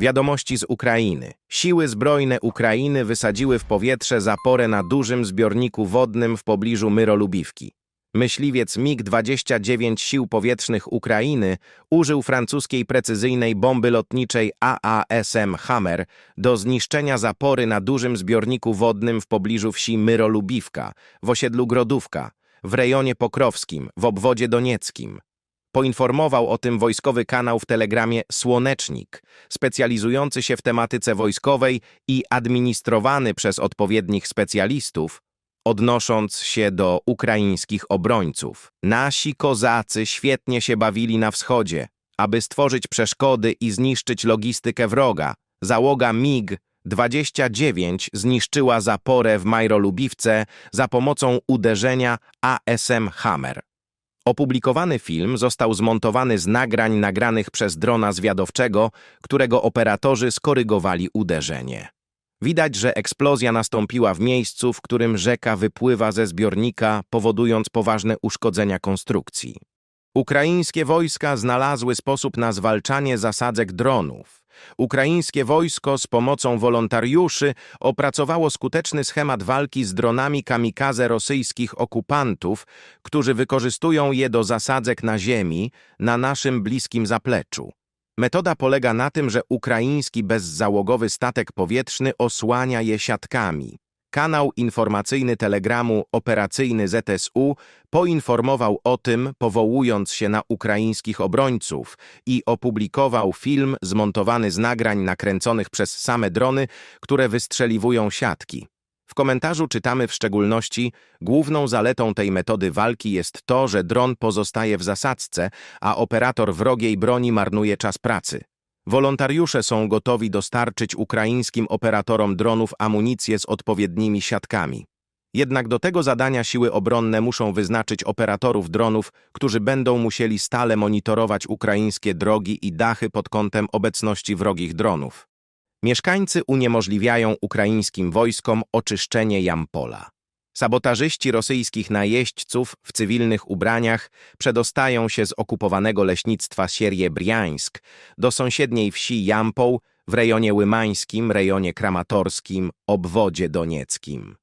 Wiadomości z Ukrainy. Siły zbrojne Ukrainy wysadziły w powietrze zaporę na dużym zbiorniku wodnym w pobliżu Myrolubiwki. Myśliwiec MiG-29 Sił Powietrznych Ukrainy użył francuskiej precyzyjnej bomby lotniczej AASM Hammer do zniszczenia zapory na dużym zbiorniku wodnym w pobliżu wsi Myrolubiwka, w osiedlu Grodówka, w rejonie Pokrowskim, w obwodzie donieckim. Poinformował o tym wojskowy kanał w telegramie Słonecznik, specjalizujący się w tematyce wojskowej i administrowany przez odpowiednich specjalistów, odnosząc się do ukraińskich obrońców. Nasi kozacy świetnie się bawili na wschodzie, aby stworzyć przeszkody i zniszczyć logistykę wroga. Załoga MiG-29 zniszczyła zaporę w Majrolubiwce za pomocą uderzenia ASM Hammer. Opublikowany film został zmontowany z nagrań nagranych przez drona zwiadowczego, którego operatorzy skorygowali uderzenie. Widać, że eksplozja nastąpiła w miejscu, w którym rzeka wypływa ze zbiornika, powodując poważne uszkodzenia konstrukcji. Ukraińskie wojska znalazły sposób na zwalczanie zasadzek dronów. Ukraińskie wojsko z pomocą wolontariuszy opracowało skuteczny schemat walki z dronami kamikaze rosyjskich okupantów, którzy wykorzystują je do zasadzek na ziemi na naszym bliskim zapleczu. Metoda polega na tym, że ukraiński bezzałogowy statek powietrzny osłania je siatkami. Kanał informacyjny Telegramu operacyjny ZSU poinformował o tym, powołując się na ukraińskich obrońców i opublikował film zmontowany z nagrań nakręconych przez same drony, które wystrzeliwują siatki. W komentarzu czytamy w szczególności, główną zaletą tej metody walki jest to, że dron pozostaje w zasadzce, a operator wrogiej broni marnuje czas pracy. Wolontariusze są gotowi dostarczyć ukraińskim operatorom dronów amunicję z odpowiednimi siatkami. Jednak do tego zadania siły obronne muszą wyznaczyć operatorów dronów, którzy będą musieli stale monitorować ukraińskie drogi i dachy pod kątem obecności wrogich dronów. Mieszkańcy uniemożliwiają ukraińskim wojskom oczyszczenie Jampola. Sabotażyści rosyjskich najeźdźców w cywilnych ubraniach przedostają się z okupowanego leśnictwa Sierie Briańsk do sąsiedniej wsi Jampoł w rejonie łymańskim, rejonie kramatorskim, obwodzie donieckim.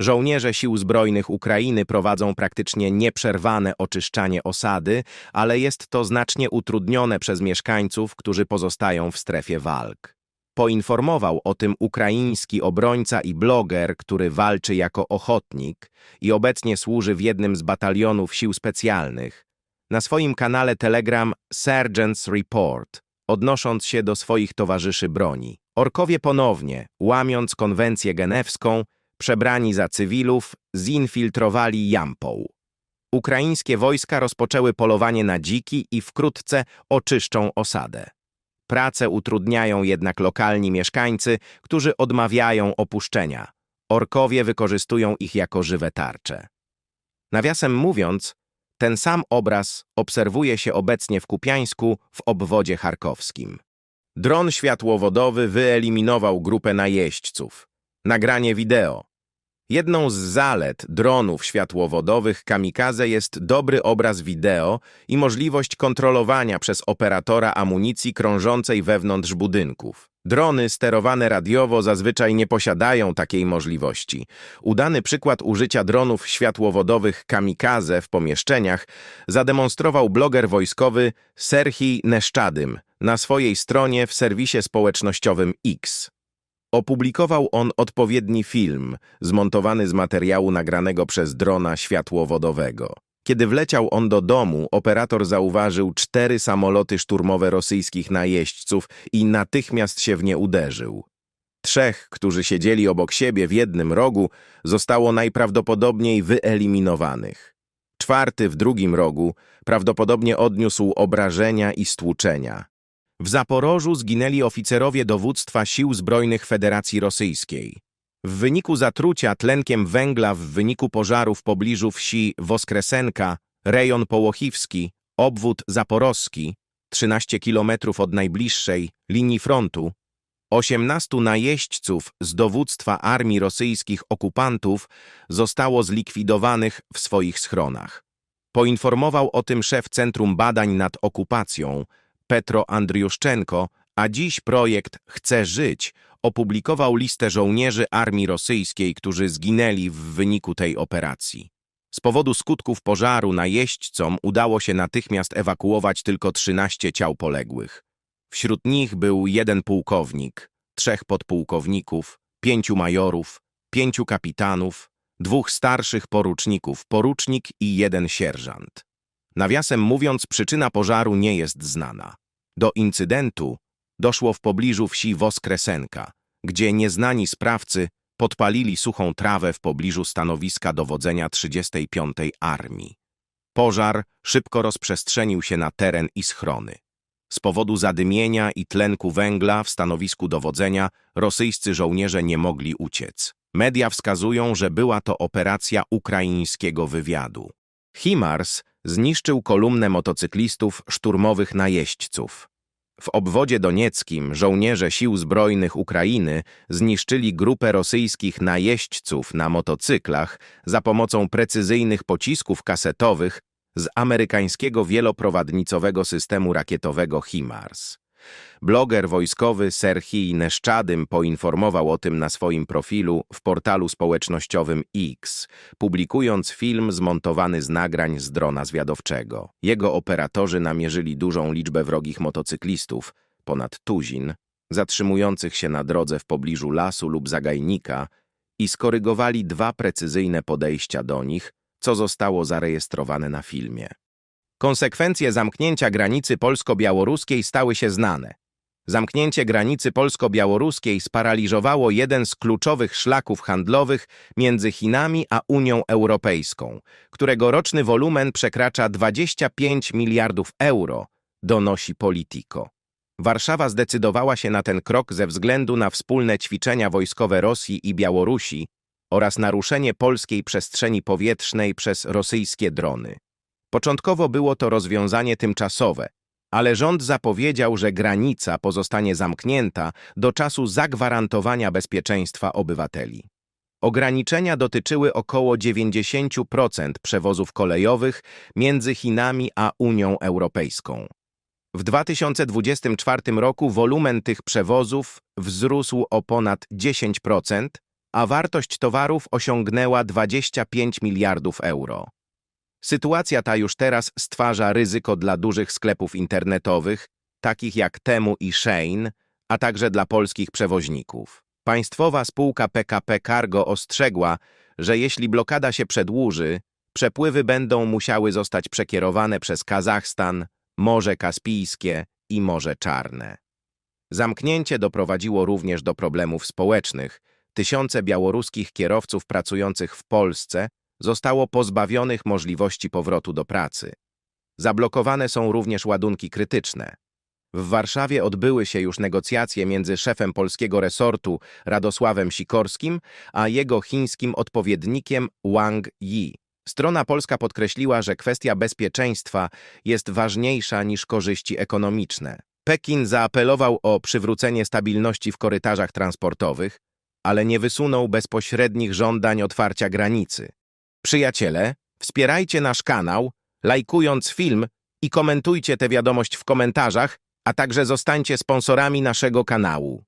Żołnierze sił zbrojnych Ukrainy prowadzą praktycznie nieprzerwane oczyszczanie osady, ale jest to znacznie utrudnione przez mieszkańców, którzy pozostają w strefie walk. Poinformował o tym ukraiński obrońca i bloger, który walczy jako ochotnik i obecnie służy w jednym z batalionów sił specjalnych. Na swoim kanale Telegram Sergeant's Report, odnosząc się do swoich towarzyszy broni. Orkowie ponownie, łamiąc konwencję genewską, przebrani za cywilów, zinfiltrowali Jampoł. Ukraińskie wojska rozpoczęły polowanie na dziki i wkrótce oczyszczą osadę. Pracę utrudniają jednak lokalni mieszkańcy, którzy odmawiają opuszczenia. Orkowie wykorzystują ich jako żywe tarcze. Nawiasem mówiąc, ten sam obraz obserwuje się obecnie w Kupiańsku w obwodzie charkowskim. Dron światłowodowy wyeliminował grupę najeźdźców. Nagranie wideo. Jedną z zalet dronów światłowodowych kamikaze jest dobry obraz wideo i możliwość kontrolowania przez operatora amunicji krążącej wewnątrz budynków. Drony sterowane radiowo zazwyczaj nie posiadają takiej możliwości. Udany przykład użycia dronów światłowodowych kamikaze w pomieszczeniach zademonstrował bloger wojskowy Serhii Neszczadym na swojej stronie w serwisie społecznościowym X. Opublikował on odpowiedni film, zmontowany z materiału nagranego przez drona światłowodowego. Kiedy wleciał on do domu, operator zauważył cztery samoloty szturmowe rosyjskich najeźdźców i natychmiast się w nie uderzył. Trzech, którzy siedzieli obok siebie w jednym rogu, zostało najprawdopodobniej wyeliminowanych. Czwarty w drugim rogu prawdopodobnie odniósł obrażenia i stłuczenia. W Zaporożu zginęli oficerowie dowództwa Sił Zbrojnych Federacji Rosyjskiej. W wyniku zatrucia tlenkiem węgla w wyniku pożaru w pobliżu wsi Woskresenka, rejon Połochiwski, obwód zaporowski, 13 kilometrów od najbliższej linii frontu, 18 najeźdźców z dowództwa armii rosyjskich okupantów zostało zlikwidowanych w swoich schronach. Poinformował o tym szef Centrum Badań nad Okupacją, Petro Andriuszczenko, A dziś projekt Chcę żyć opublikował listę żołnierzy armii rosyjskiej, którzy zginęli w wyniku tej operacji. Z powodu skutków pożaru najeźdźcom udało się natychmiast ewakuować tylko 13 ciał poległych. Wśród nich był jeden pułkownik, trzech podpułkowników, pięciu majorów, pięciu kapitanów, dwóch starszych poruczników, porucznik i jeden sierżant. Nawiasem mówiąc, przyczyna pożaru nie jest znana. Do incydentu doszło w pobliżu wsi Woskresenka, gdzie nieznani sprawcy podpalili suchą trawę w pobliżu stanowiska dowodzenia 35. Armii. Pożar szybko rozprzestrzenił się na teren i schrony. Z powodu zadymienia i tlenku węgla w stanowisku dowodzenia rosyjscy żołnierze nie mogli uciec. Media wskazują, że była to operacja ukraińskiego wywiadu. HIMARS zniszczył kolumnę motocyklistów szturmowych najeźdźców. W obwodzie donieckim żołnierze sił zbrojnych Ukrainy zniszczyli grupę rosyjskich najeźdźców na motocyklach za pomocą precyzyjnych pocisków kasetowych z amerykańskiego wieloprowadnicowego systemu rakietowego HIMARS. Bloger wojskowy Serhii Neszczadym poinformował o tym na swoim profilu w portalu społecznościowym X, publikując film zmontowany z nagrań z drona zwiadowczego. Jego operatorzy namierzyli dużą liczbę wrogich motocyklistów, ponad tuzin, zatrzymujących się na drodze w pobliżu lasu lub zagajnika i skorygowali dwa precyzyjne podejścia do nich, co zostało zarejestrowane na filmie. Konsekwencje zamknięcia granicy polsko-białoruskiej stały się znane. Zamknięcie granicy polsko-białoruskiej sparaliżowało jeden z kluczowych szlaków handlowych między Chinami a Unią Europejską, którego roczny wolumen przekracza 25 miliardów euro, donosi Politico. Warszawa zdecydowała się na ten krok ze względu na wspólne ćwiczenia wojskowe Rosji i Białorusi oraz naruszenie polskiej przestrzeni powietrznej przez rosyjskie drony. Początkowo było to rozwiązanie tymczasowe, ale rząd zapowiedział, że granica pozostanie zamknięta do czasu zagwarantowania bezpieczeństwa obywateli. Ograniczenia dotyczyły około 90% przewozów kolejowych między Chinami a Unią Europejską. W 2024 roku wolumen tych przewozów wzrósł o ponad 10%, a wartość towarów osiągnęła 25 miliardów euro. Sytuacja ta już teraz stwarza ryzyko dla dużych sklepów internetowych, takich jak Temu i Shein, a także dla polskich przewoźników. Państwowa spółka PKP Cargo ostrzegła, że jeśli blokada się przedłuży, przepływy będą musiały zostać przekierowane przez Kazachstan, Morze Kaspijskie i Morze Czarne. Zamknięcie doprowadziło również do problemów społecznych. Tysiące białoruskich kierowców pracujących w Polsce zostało pozbawionych możliwości powrotu do pracy. Zablokowane są również ładunki krytyczne. W Warszawie odbyły się już negocjacje między szefem polskiego resortu Radosławem Sikorskim a jego chińskim odpowiednikiem Wang Yi. Strona polska podkreśliła, że kwestia bezpieczeństwa jest ważniejsza niż korzyści ekonomiczne. Pekin zaapelował o przywrócenie stabilności w korytarzach transportowych, ale nie wysunął bezpośrednich żądań otwarcia granicy. Przyjaciele, wspierajcie nasz kanał, lajkując film i komentujcie tę wiadomość w komentarzach, a także zostańcie sponsorami naszego kanału.